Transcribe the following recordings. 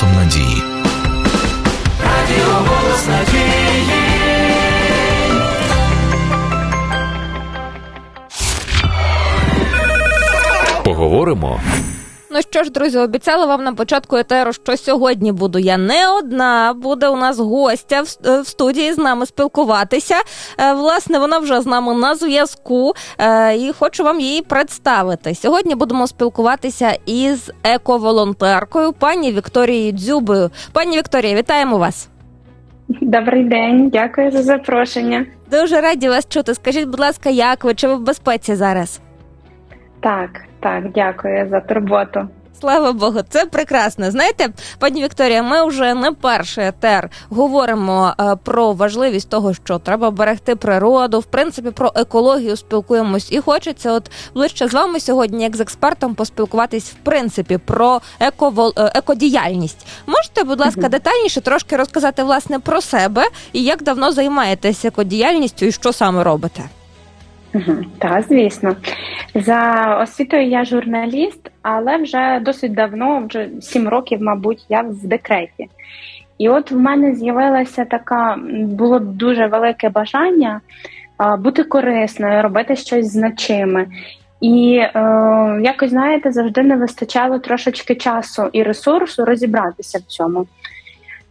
голосом надії. Радіо голос надії. Поговоримо Ну що ж, друзі, обіцяла вам на початку етеру, що сьогодні буду я не одна. Буде у нас гостя в е, студії з нами спілкуватися. Е, власне, вона вже з нами на зв'язку, е, і хочу вам її представити. Сьогодні будемо спілкуватися із ековолонтеркою пані Вікторією Дзюбою. Пані Вікторія, вітаємо вас. Добрий день, дякую за запрошення. Дуже раді вас чути. Скажіть, будь ласка, як ви? Чи ви в безпеці зараз? Так, так, дякую за турботу. Слава Богу, це прекрасно. Знаєте, пані Вікторія, ми вже не перший етер говоримо е, про важливість того, що треба берегти природу, в принципі, про екологію спілкуємось, і хочеться, от ближче з вами сьогодні, як з експертом, поспілкуватись в принципі про ековол... Е, екодіяльність. Можете, будь ласка, детальніше трошки розказати власне про себе і як давно займаєтесь екодіяльністю і що саме робите? Так, звісно. За освітою я журналіст, але вже досить давно, вже сім років, мабуть, я в декреті. І от в мене з'явилося така, було дуже велике бажання бути корисною, робити щось значиме. І е, якось знаєте, завжди не вистачало трошечки часу і ресурсу розібратися в цьому.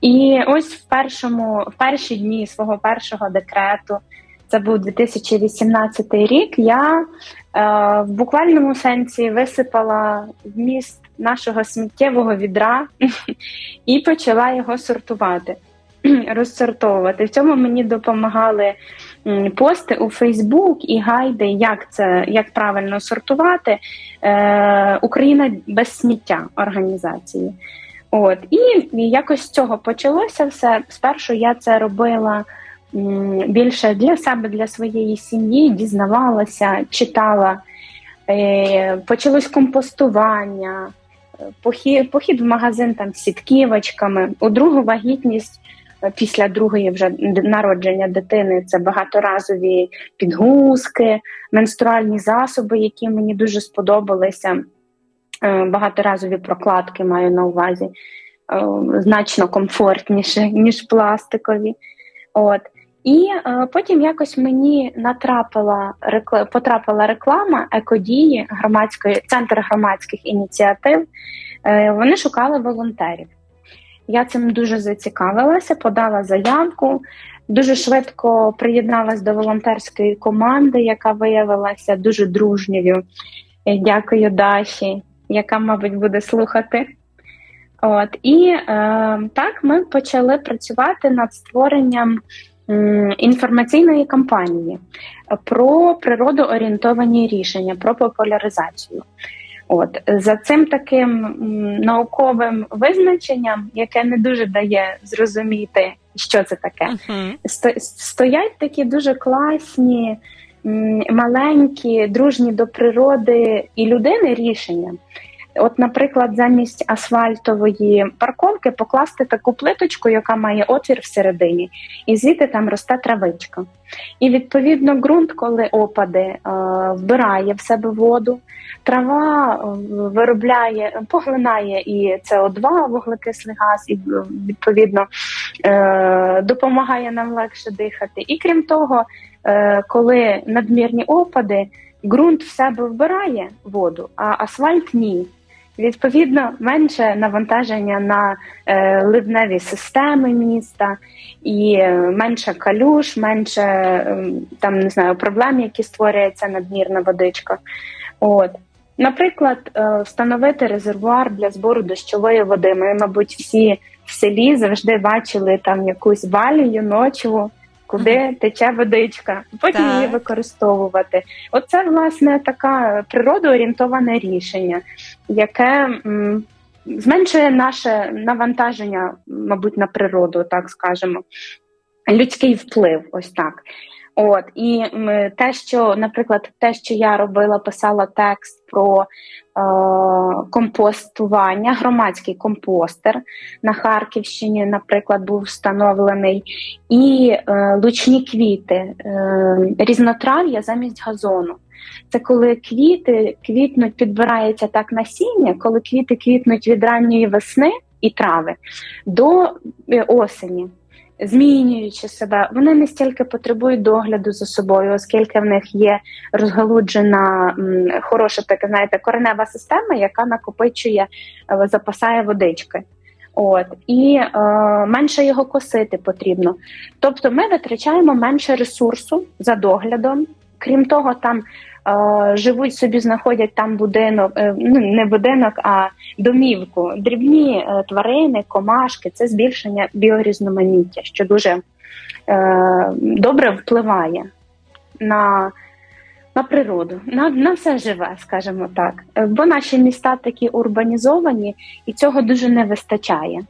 І ось в першому, в перші дні свого першого декрету це був 2018 рік. Я е, в буквальному сенсі висипала вміст нашого сміттєвого відра і почала його сортувати, розсортовувати. В цьому мені допомагали пости у Фейсбук і гайди, як це як правильно сортувати. Е, Україна без сміття організації. От і якось з цього почалося все. Спершу я це робила більше для себе, для своєї сім'ї, дізнавалася, читала. Е, почалось компостування, похід, похід в магазин там з сітківочками. У другу вагітність е, після другої вже народження дитини це багаторазові підгузки, менструальні засоби, які мені дуже сподобалися. Е, багаторазові прокладки маю на увазі значно комфортніше, ніж пластикові. От. І е, потім якось мені натрапила потрапила реклама екодії громадської центр громадських ініціатив. Е, Вони шукали волонтерів. Я цим дуже зацікавилася, подала заявку. Дуже швидко приєдналась до волонтерської команди, яка виявилася дуже дружньою. Е, дякую Даші, яка, мабуть, буде слухати. От і е, так ми почали працювати над створенням інформаційної кампанії про природоорієнтовані рішення, про популяризацію. От за цим таким науковим визначенням, яке не дуже дає зрозуміти, що це таке, uh-huh. стоять такі дуже класні, маленькі, дружні до природи і людини рішення. От, наприклад, замість асфальтової парковки покласти таку плиточку, яка має отвір всередині, і звідти там росте травичка. І відповідно ґрунт, коли опаде, е, вбирає в себе воду, трава е, виробляє, поглинає і СО2, вуглекислий газ, і відповідно е, допомагає нам легше дихати. І крім того, коли надмірні опади, ґрунт в себе вбирає воду, а асфальт ні. Відповідно, менше навантаження на е, ливневі системи міста і е, менше калюш, менше е, там не знаю проблем, які створюється надмірна водичка. От. Наприклад, е, встановити резервуар для збору дощової води. Ми, мабуть, всі в селі завжди бачили там якусь валію ночову куди тече водичка, потім так. її використовувати. Оце власне таке природоорієнтоване рішення, яке зменшує наше навантаження, мабуть, на природу, так скажемо, людський вплив. Ось так. От і те, що, наприклад, те, що я робила, писала текст про е, компостування, громадський компостер на Харківщині, наприклад, був встановлений, і е, лучні квіти, е, різнотрав'я замість газону. Це коли квіти квітнуть, підбирається так насіння, коли квіти квітнуть від ранньої весни і трави до е, осені. Змінюючи себе, вони не стільки потребують догляду за собою, оскільки в них є розгалуджена хороша така, знаєте, коренева система, яка накопичує, е, запасає водички. От і е, менше його косити потрібно. Тобто ми витрачаємо менше ресурсу за доглядом. Крім того, там живуть собі, знаходять там будинок, е, ну не будинок, а домівку. Дрібні е, тварини, комашки це збільшення біорізноманіття, що дуже е, добре впливає на, на природу, на, на все живе, скажімо так. Е, Бо наші міста такі урбанізовані, і цього дуже не вистачає.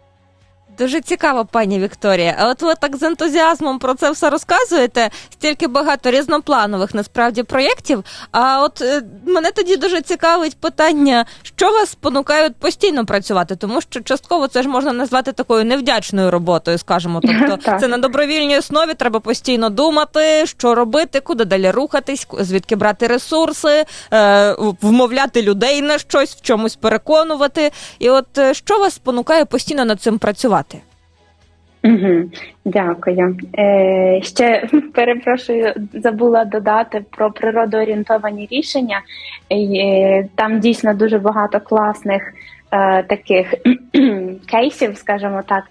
Дуже цікаво, пані Вікторія. А от ви так з ентузіазмом про це все розказуєте. Стільки багато різнопланових насправді проєктів. А от е, мене тоді дуже цікавить питання, що вас спонукають постійно працювати, тому що частково це ж можна назвати такою невдячною роботою, скажімо. Тобто це на добровільній основі. Треба постійно думати, що робити, куди далі рухатись, звідки брати ресурси, е, вмовляти людей на щось, в чомусь переконувати. І от е, що вас спонукає постійно над цим працювати? Угу, дякую. Е, ще перепрошую, забула додати про природоорієнтовані рішення. Е, там дійсно дуже багато класних е, таких кейсів, скажімо так.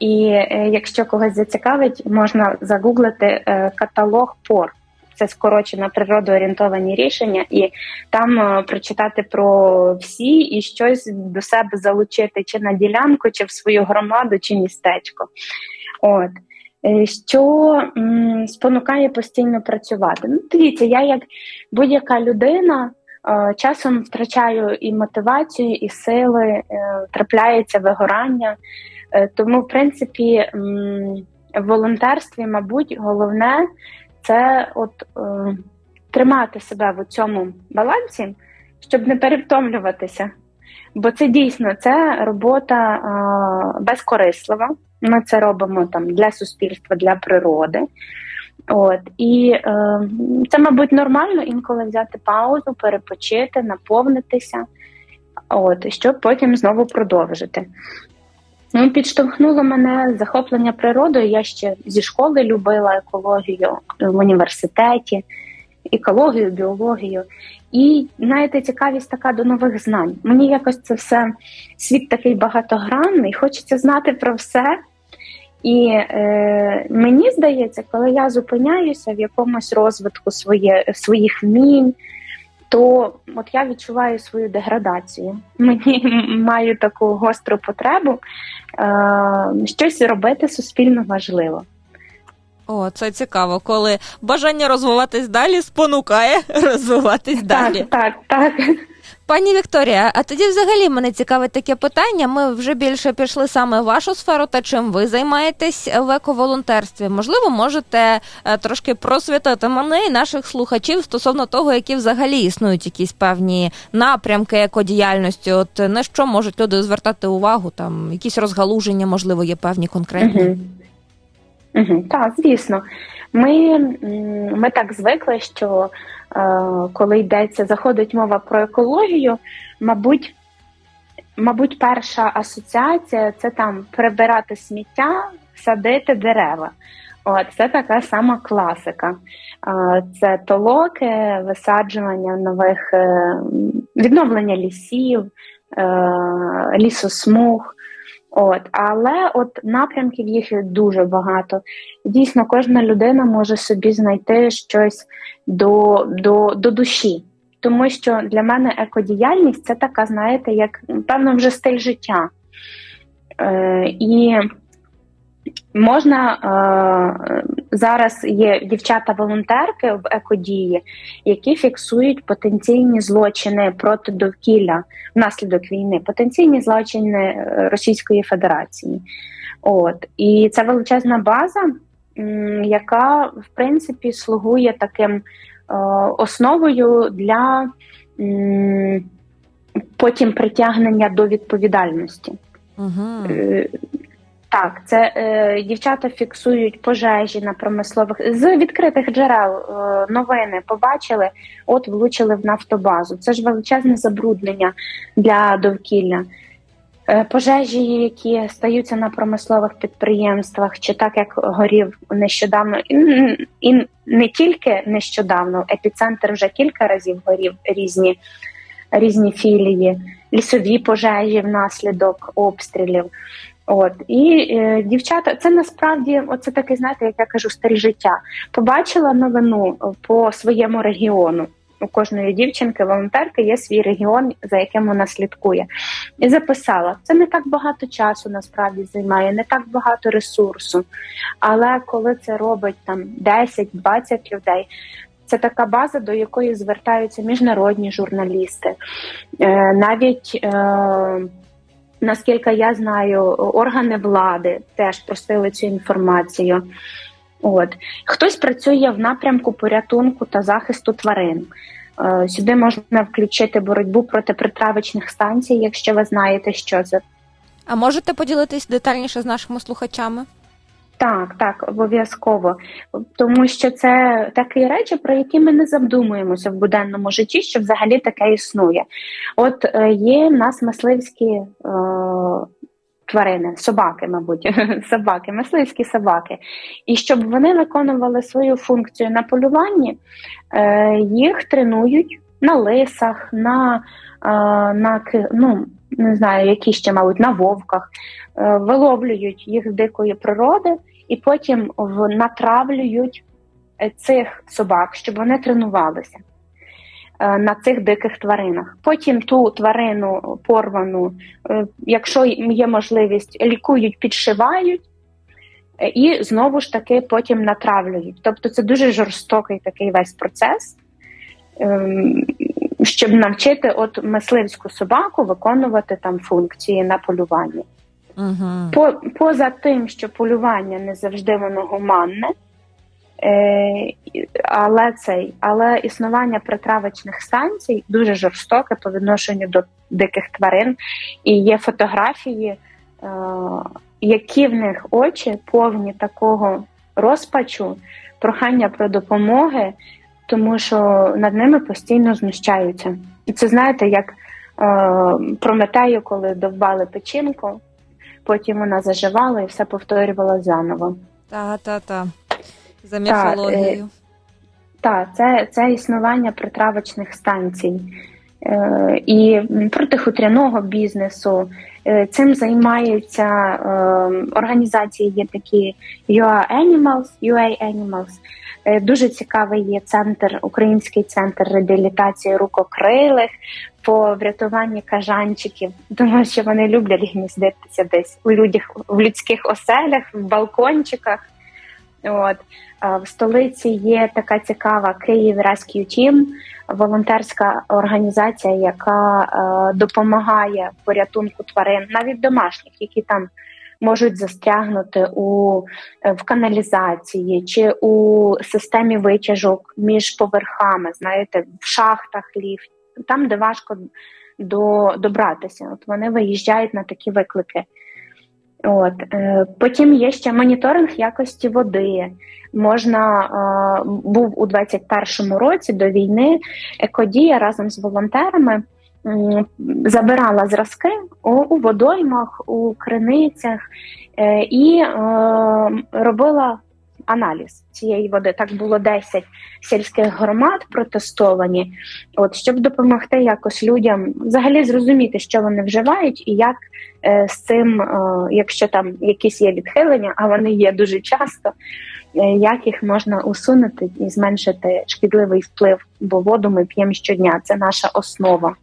І е, якщо когось зацікавить, можна загуглити е, каталог ПОР. Це скорочено природоорієнтовані рішення, і там е, прочитати про всі і щось до себе залучити чи на ділянку, чи в свою громаду, чи містечко. От Е, що м, спонукає постійно працювати. Ну, дивіться, я як будь-яка людина. е, Часом втрачаю і мотивацію, і сили, е, трапляється вигорання. Е, Тому, в принципі, м, в волонтерстві, мабуть, головне це от е, тримати себе в цьому балансі, щоб не перевтомлюватися. Бо це дійсно це робота е, безкорислива. Ми це робимо там для суспільства, для природи. От і е, це, мабуть, нормально інколи взяти паузу, перепочити, наповнитися, от, щоб потім знову продовжити. Ну, підштовхнуло мене захоплення природою. Я ще зі школи любила екологію в університеті, екологію, біологію. І знаєте, цікавість така до нових знань. Мені якось це все світ такий багатогранний, хочеться знати про все. І е, мені здається, коли я зупиняюся в якомусь розвитку своє, своїх вмінь, то от я відчуваю свою деградацію. Мені маю таку гостру потребу е, щось робити суспільно важливо. О, це цікаво, коли бажання розвиватись далі спонукає розвиватись далі. Так, так, так. Пані Вікторія, а тоді взагалі мене цікавить таке питання. Ми вже більше пішли саме в вашу сферу, та чим ви займаєтесь в ековолонтерстві. Можливо, можете е, трошки просвітити мене і наших слухачів стосовно того, які взагалі існують якісь певні напрямки екодіяльності. От на що можуть люди звертати увагу? Там якісь розгалуження, можливо, є певні конкретні. Угу. Угу. Так, звісно. Ми, ми так звикли, що е, коли йдеться, заходить мова про екологію, мабуть, мабуть, перша асоціація це там прибирати сміття, садити дерева. От, це така сама класика. Е, Це толоки, висаджування нових е, відновлення лісів, е, лісосмуг. От, але от напрямків їх дуже багато. Дійсно, кожна людина може собі знайти щось до, до, до душі. Тому що для мене екодіяльність це така, знаєте, як певно вже стиль життя. Е, і можна е, зараз є дівчата-волонтерки в екодії, які фіксують потенційні злочини проти довкілля внаслідок війни, потенційні злочини е, Російської Федерації. От і це величезна база, яка в принципі слугує таким е, основою для м, потім притягнення до відповідальності. Угу. Так, це е, дівчата фіксують пожежі на промислових з відкритих джерел е, новини побачили, от влучили в нафтобазу. Це ж величезне забруднення для довкілля. Е, пожежі, які стаються на промислових підприємствах, чи так як горів нещодавно, і не тільки нещодавно, епіцентр вже кілька разів горів різні різні філії, лісові пожежі внаслідок обстрілів. От і е, дівчата, це насправді оце таке, знаєте, як я кажу, старі життя. Побачила новину по своєму регіону у кожної дівчинки, волонтерки є свій регіон, за яким вона слідкує, і записала це не так багато часу, насправді займає, не так багато ресурсу. Але коли це робить там 10-20 людей. Це така база, до якої звертаються міжнародні журналісти, е, навіть е, наскільки я знаю, органи влади теж просили цю інформацію. От хтось працює в напрямку порятунку та захисту тварин. Е, сюди можна включити боротьбу проти притравочних станцій, якщо ви знаєте, що це. А можете поділитись детальніше з нашими слухачами? Так, так, обов'язково, тому що це такі речі, про які ми не задумуємося в буденному житті, що взагалі таке існує. От е, є в нас мисливські е, тварини, собаки, мабуть, собаки, мисливські собаки. І щоб вони виконували свою функцію на полюванні, е, їх тренують на лисах, на е, на ну, не знаю, які ще, мабуть, на вовках, е, виловлюють їх з дикої природи і потім натравлюють цих собак, щоб вони тренувалися. Е, на цих диких тваринах. Потім ту тварину порвану, е, якщо є можливість, лікують, підшивають. Е, і знову ж таки потім натравлюють. Тобто це дуже жорстокий такий весь процес, ем, щоб навчити от мисливську собаку виконувати там функції на полюванні. Угу. По, Поза тим, що полювання не завжди воно гуманне, Е, але цей, але існування притравочних станцій дуже жорстоке по відношенню до диких тварин, і є фотографії, е, які в них очі повні такого розпачу, прохання про допомоги, тому що над ними постійно знущаються. І це знаєте, як е, Прометею, коли довбали печінку, потім вона заживала і все повторювала заново. Та-та-та. За міфологією. Так, та, це це існування притравочних станцій е, і проти хутряного бізнесу. Е, цим займаються е, організації, є такі UA Animals, UA Animals. Е, дуже цікавий є центр, український центр реабілітації рукокрилих по врятуванні кажанчиків, тому що вони люблять гніздитися десь у людях в людських оселях, в балкончиках. От в столиці є така цікава Київ Rescue Team, волонтерська організація, яка е, допомагає порятунку тварин, навіть домашніх, які там можуть застрягнути у е, в каналізації чи у системі витяжок між поверхами, знаєте, в шахтах ліфт, там де важко до, добратися. От вони виїжджають на такі виклики. От е, Потім є ще моніторинг якості води. Можна е, був у 21-му році до війни. Екодія разом з волонтерами забирала зразки у, водоймах, у криницях е, і робила аналіз цієї води. Так було 10 сільських громад протестовані, от щоб допомогти якось людям взагалі зрозуміти, що вони вживають, і як е, з цим, е, якщо там якісь є відхилення, а вони є дуже часто. Е, як їх можна усунути і зменшити шкідливий вплив, бо воду ми п'ємо щодня, це наша основа.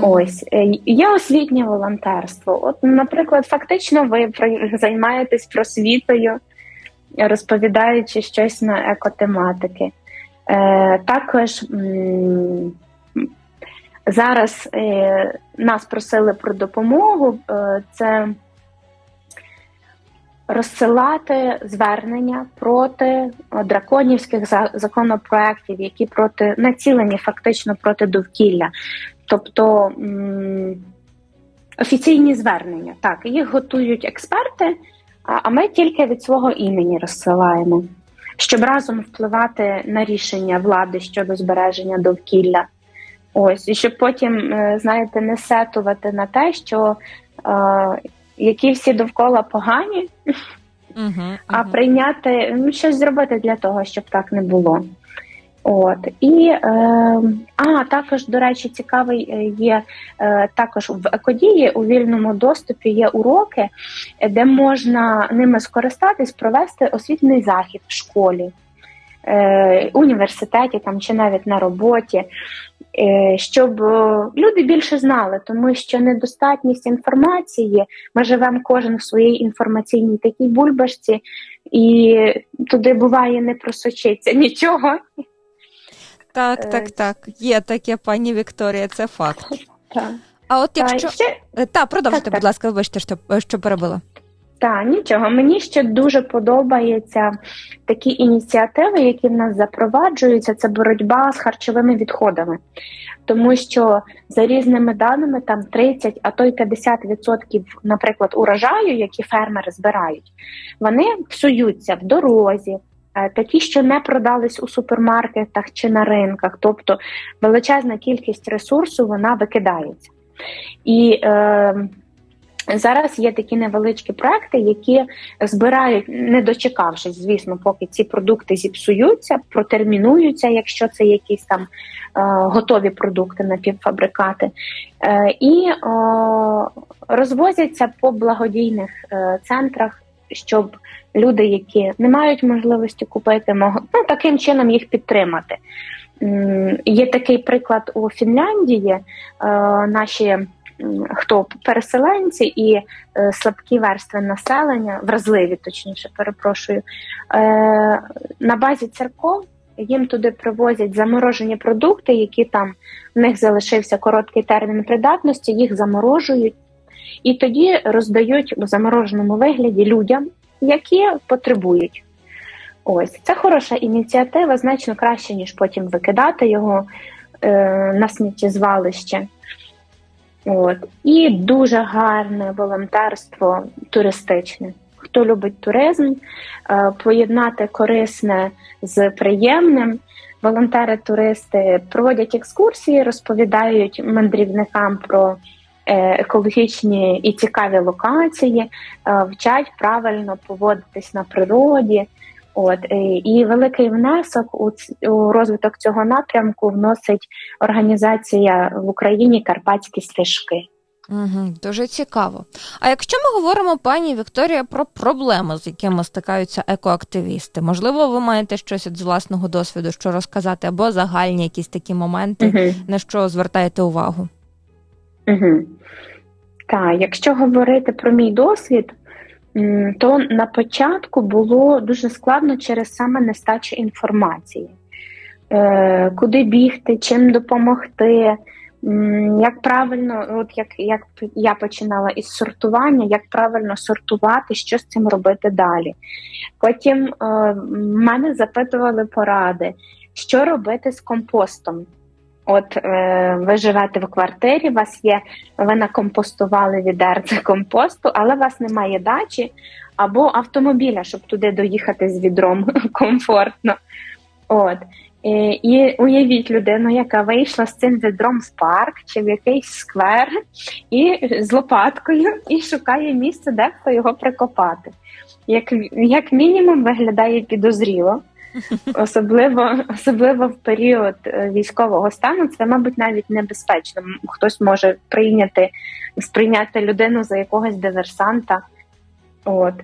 Ось е, є освітнє волонтерство. От, наприклад, фактично, ви займаєтесь просвітою розповідаючи щось на екотематики. Е, Також м, зараз е, нас просили про допомогу. Е, це Розсилати звернення проти драконівських законопроєктів, які проти націлені фактично проти довкілля, тобто м, офіційні звернення. Так, їх готують експерти, а ми тільки від свого імені розсилаємо, щоб разом впливати на рішення влади щодо збереження довкілля. Ось, і щоб потім, е, знаєте, не сетувати на те, що е, які всі довкола погані, Угу, а прийняти ну, щось зробити для того, щоб так не було. От і е, а також, до речі, цікавий е, є е, також в екодії у вільному доступі є уроки, де можна ними скористатись, провести освітний захід в школі, е, університеті там чи навіть на роботі. Е, щоб е, люди більше знали, тому що недостатність інформації. Ми живемо кожен в своїй інформаційній такій бульбашці, і туди буває не просочиться нічого. Так, Е, так, так. Є таке, пані Вікторія, це факт. Так. А от якщо Е, та продовжуйте, так. будь ласка, вибачте, що, що перебила. та, нічого. Мені ще дуже подобаються такі ініціативи, які в нас запроваджуються. Це боротьба з харчовими відходами. Тому що за різними даними там 30, а то й 50%, наприклад, урожаю, які фермери збирають, вони псуються в дорозі. Е, Такі, що не продались у супермаркетах чи на ринках, тобто величезна кількість ресурсу вона викидається. І е, зараз є такі невеличкі проекти, які збирають, не дочекавшись, звісно, поки ці продукти зіпсуються, протермінуються, якщо це якісь там е, готові продукти, напівфабрикати, е, і е, розвозяться по благодійних е, центрах, щоб люди, які не мають можливості купити, мог, ну, таким чином їх підтримати. Є такий приклад у Фінляндії. Е, Наші хто переселенці і е, слабкі верстви населення, вразливі, точніше, перепрошую, е, на базі церков їм туди привозять заморожені продукти, які там в них залишився короткий термін придатності, їх заморожують і тоді роздають у замороженому вигляді людям, які потребують. Ось це хороша ініціатива, значно краще, ніж потім викидати його е, на сміттєзвалище. От. І дуже гарне волонтерство туристичне. Хто любить туризм, е, поєднати корисне з приємним. Волонтери-туристи проводять екскурсії, розповідають мандрівникам про екологічні і цікаві локації, е, вчать правильно поводитись на природі. От е, і великий внесок у, у розвиток цього напрямку вносить організація в Україні Карпатські стежки. Угу, дуже цікаво. А якщо ми говоримо, пані Вікторія, про проблеми, з якими стикаються екоактивісти, можливо, ви маєте щось з власного досвіду, що розказати, або загальні якісь такі моменти, Угу. на що звертаєте увагу? Угу. Так, якщо говорити про мій досвід, то на початку було дуже складно через саме нестачу інформації. Е, куди бігти, чим допомогти, як правильно, от як, як я починала із сортування, як правильно сортувати, що з цим робити далі. Потім е, мене запитували поради, що робити з компостом. От е, ви живете в квартирі, вас є, ви накомпостували відерце компосту, але у вас немає дачі або автомобіля, щоб туди доїхати з відром комфортно. От. І, і уявіть людину, яка вийшла з цим відром в парк чи в якийсь сквер, і з лопаткою, і шукає місце, де хто його прикопати. Як, як мінімум, виглядає підозріло. Особливо, особливо в період е, військового стану, це, мабуть, навіть небезпечно. Хтось може прийняти, сприйняти людину за якогось диверсанта. От.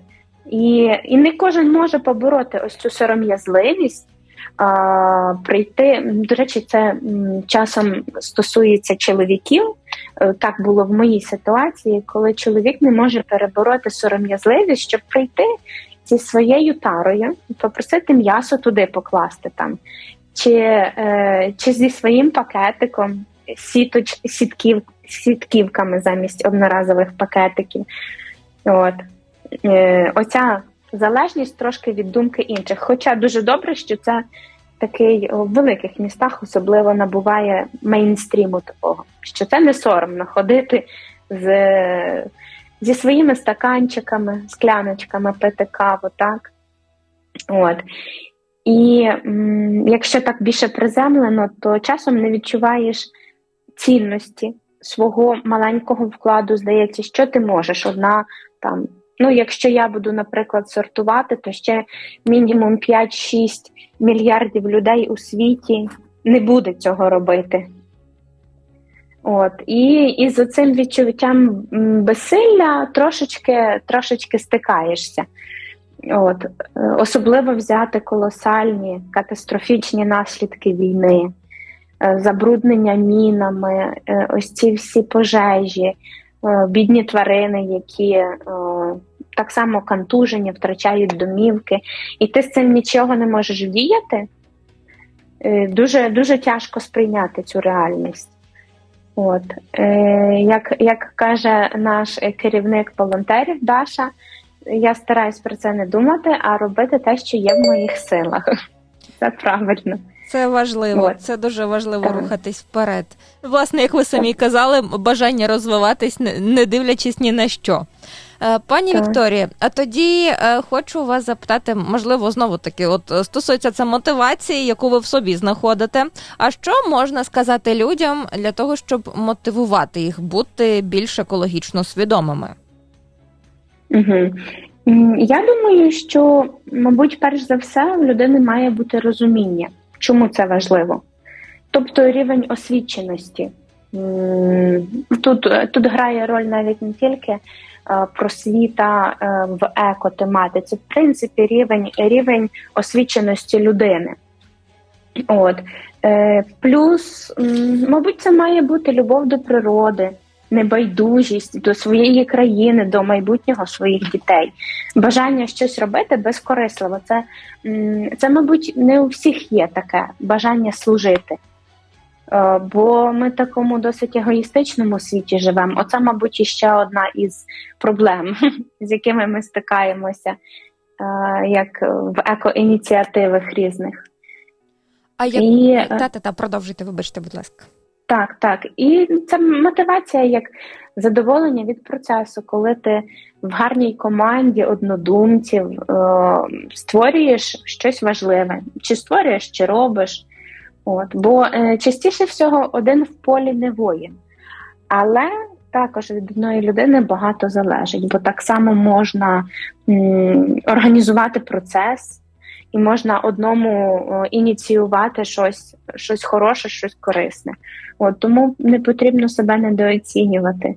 І, і не кожен може побороти ось цю сором'язливість, а, прийти. До речі, це часом стосується чоловіків. Е, Так було в моїй ситуації, коли чоловік не може перебороти сором'язливість, щоб прийти зі своєю тарою попросити м'ясо туди покласти там, чи, е, чи зі своїм пакетиком, сіточ, сітків, сітківками замість одноразових пакетиків. От. Е, оця залежність трошки від думки інших. Хоча дуже добре, що це такий в великих містах особливо набуває мейнстріму такого, що це не соромно ходити з, зі своїми стаканчиками, скляночками пити каву, так? От. І якщо так більше приземлено, то часом не відчуваєш цінності свого маленького вкладу, здається, що ти можеш одна там. Ну, якщо я буду, наприклад, сортувати, то ще мінімум 5-6 мільярдів людей у світі не буде цього робити. От і, і з цим відчуттям безсилля трошечки трошечки стикаєшся. От, е, Особливо взяти колосальні катастрофічні наслідки війни, е, забруднення мінами, е, ось ці всі пожежі, бідні тварини, які так само контужені, втрачають домівки, і ти з цим нічого не можеш вдіяти. Дуже дуже тяжко сприйняти цю реальність. От як як каже наш керівник волонтерів Даша, я стараюсь про це не думати, а робити те, що є в моїх силах. Це правильно. Це важливо, От. це дуже важливо так. рухатись вперед. Власне, як ви самі казали, бажання розвиватись, не дивлячись ні на що. Е, пані так. Вікторія, а тоді е, хочу вас запитати, можливо, знову таки, от стосується це мотивації, яку ви в собі знаходите. А що можна сказати людям для того, щоб мотивувати їх бути більш екологічно свідомими? Угу. Я думаю, що, мабуть, перш за все, в людини має бути розуміння, чому це важливо. Тобто рівень освіченості. Тут тут грає роль навіть не тільки е, просвіта е, в екотематиці, в принципі, рівень рівень освіченості людини. От. Е, плюс, мабуть, це має бути любов до природи небайдужість до своєї країни, до майбутнього своїх дітей, бажання щось робити безкорисливо. Це, це, мабуть, не у всіх є таке бажання служити. Е, бо ми в такому досить егоїстичному світі живемо. Оце, мабуть, іще одна із проблем, з якими ми стикаємося, е, як в екоініціативах різних. А як І... та-та-та, продовжуйте, вибачте, будь ласка. Так, так. І це мотивація як задоволення від процесу, коли ти в гарній команді однодумців е, створюєш щось важливе, чи створюєш, чи робиш. От. Бо е, частіше всього один в полі не воїн. Але також від одної людини багато залежить, бо так само можна м, організувати процес і можна одному ініціювати щось щось хороше, щось корисне. От Тому не потрібно себе недооцінювати.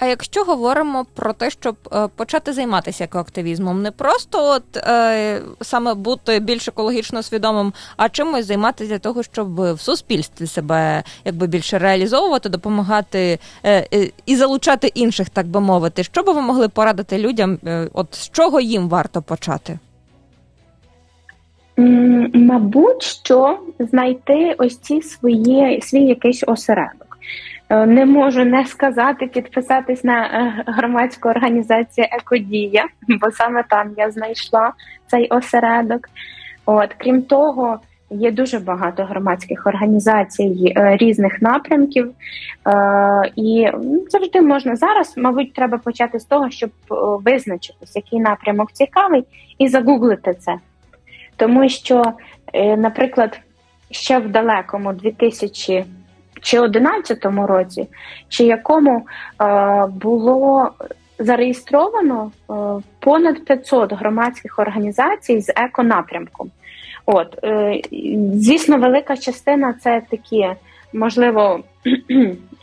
А якщо говоримо про те, щоб е, почати займатися екоактивізмом, не просто от е, саме бути більш екологічно свідомим, а чимось займатися для того, щоб в суспільстві себе якби більше реалізовувати, допомагати е, е, і залучати інших, так би мовити, що би ви могли порадити людям, е, от з чого їм варто почати? Мабуть, що знайти ось ці свої свій якийсь осередок. Е, не можу не сказати, підписатись на е, громадську організацію Екодія, бо саме там я знайшла цей осередок. От крім того, є дуже багато громадських організацій е, різних напрямків, і завжди можна зараз, мабуть, треба почати з того, щоб визначитись, який напрямок цікавий, і загуглити це. Тому що, наприклад, ще в далекому 2011 році, чи якому е, було зареєстровано е, понад 500 громадських організацій з еконапрямком. От, звісно, велика частина це такі, можливо,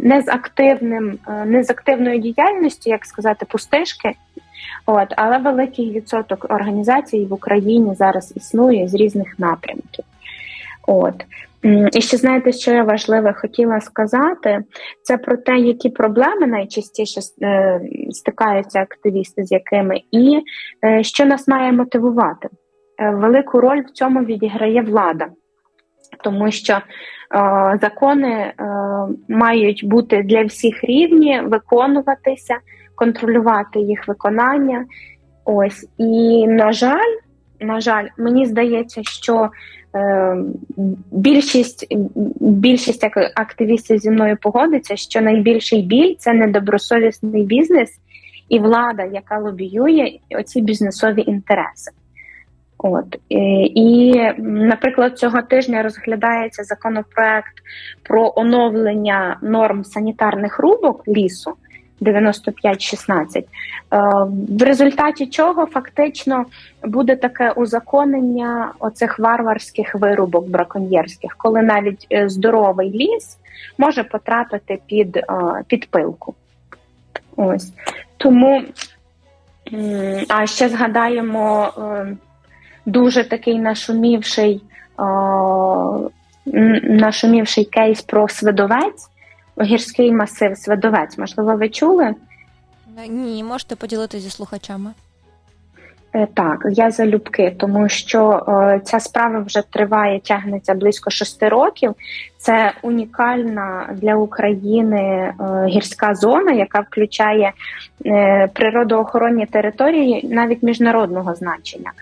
не з активним, не з активною діяльністю, як сказати, пустишки. От, але великий відсоток організацій в Україні зараз існує з різних напрямків. От. І ще знаєте, що я важливе хотіла сказати, це про те, які проблеми найчастіше е, стикаються активісти, з якими, і е, що нас має мотивувати. Е, велику роль в цьому відіграє влада, тому що е, закони е, мають бути для всіх рівні, виконуватися контролювати їх виконання. Ось і на жаль, на жаль, мені здається, що е, більшість більшість активістів зі мною погодиться, що найбільший біль це недобросовісний бізнес і влада, яка лобіює оці бізнесові інтереси. От і, і, наприклад, цього тижня розглядається законопроект про оновлення норм санітарних рубок лісу 95-16, е, в результаті чого фактично буде таке узаконення оцих варварських вирубок браконьєрських, коли навіть е, здоровий ліс може потрапити під, е, під пилку. Ось. Тому, а ще згадаємо дуже такий нашумівший, нашумівший кейс про свидовець, гірський масив Свидовець. Можливо, ви чули? Ні, можете поділитися зі слухачами. Е, Так, я залюбки, тому що е, ця справа вже триває, тягнеться близько шести років. Це унікальна для України е, гірська зона, яка включає е, природоохоронні території навіть міжнародного значення.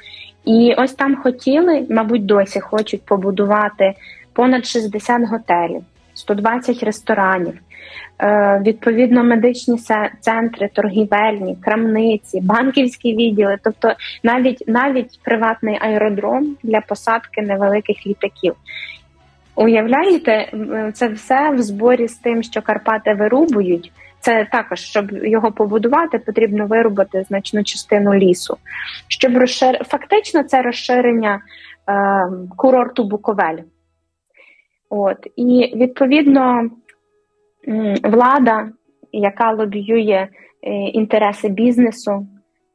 І ось там хотіли, мабуть, досі хочуть побудувати понад 60 готелів, 120 ресторанів. Е, Відповідно, медичні центри, торгівельні, крамниці, банківські відділи, тобто навіть навіть приватний аеродром для посадки невеликих літаків. Уявляєте, це все в зборі з тим, що Карпати вирубують. Це також, щоб його побудувати, потрібно вирубати значну частину лісу. Щоб розшир... фактично це розширення е, курорту Буковель. От і відповідно влада, яка лобіює е, інтереси бізнесу,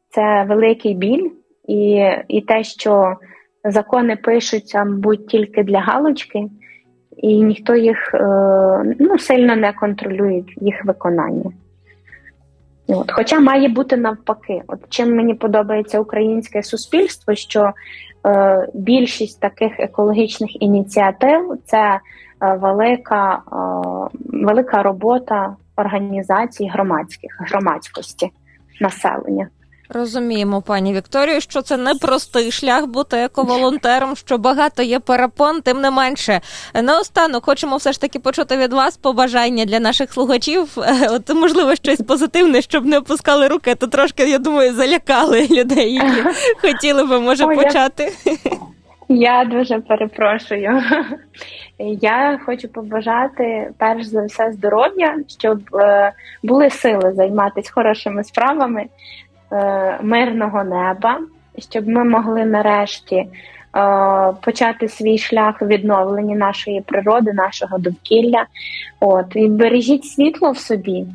це великий біль, і, і те, що закони пишуться, мабуть, тільки для галочки, і ніхто їх е, ну, сильно не контролює їх виконання. От. Хоча має бути навпаки. От чим мені подобається українське суспільство, що е, більшість таких екологічних ініціатив це е, велика, е, велика робота організацій громадських громадськості населення. Розуміємо, пані Вікторію, що це непростий шлях бути ековолонтером, що багато є перепон, тим не менше. Наостанок хочемо все ж таки почути від вас побажання для наших слухачів. Е, От можливо щось позитивне, щоб не опускали руки, то трошки, я думаю, залякали людей, які хотіли би може Ой, почати. Я дуже перепрошую. Я хочу побажати перш за все здоров'я, щоб е, були сили займатися хорошими справами, мирного неба, щоб ми могли нарешті е, почати свій шлях у відновленні нашої природи, нашого довкілля. От і бережіть світло в собі,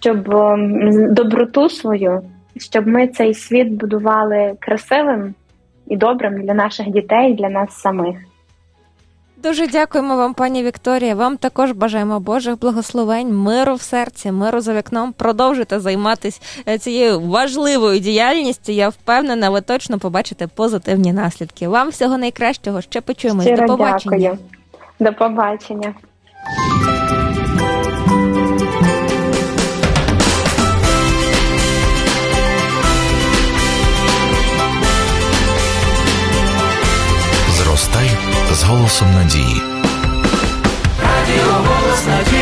щоб ем, доброту свою, щоб ми цей світ будували красивим і добрим для наших дітей, для нас самих. Дуже дякуємо вам, пані Вікторія. Вам також бажаємо Божих благословень, миру в серці, миру за вікном. Продовжуйте займатися е, цією важливою діяльністю. Я впевнена, ви точно побачите позитивні наслідки. Вам всього найкращого. Ще почуємось. Щиро До побачення. дякую. До побачення. голосом надії. Радіо голос надії.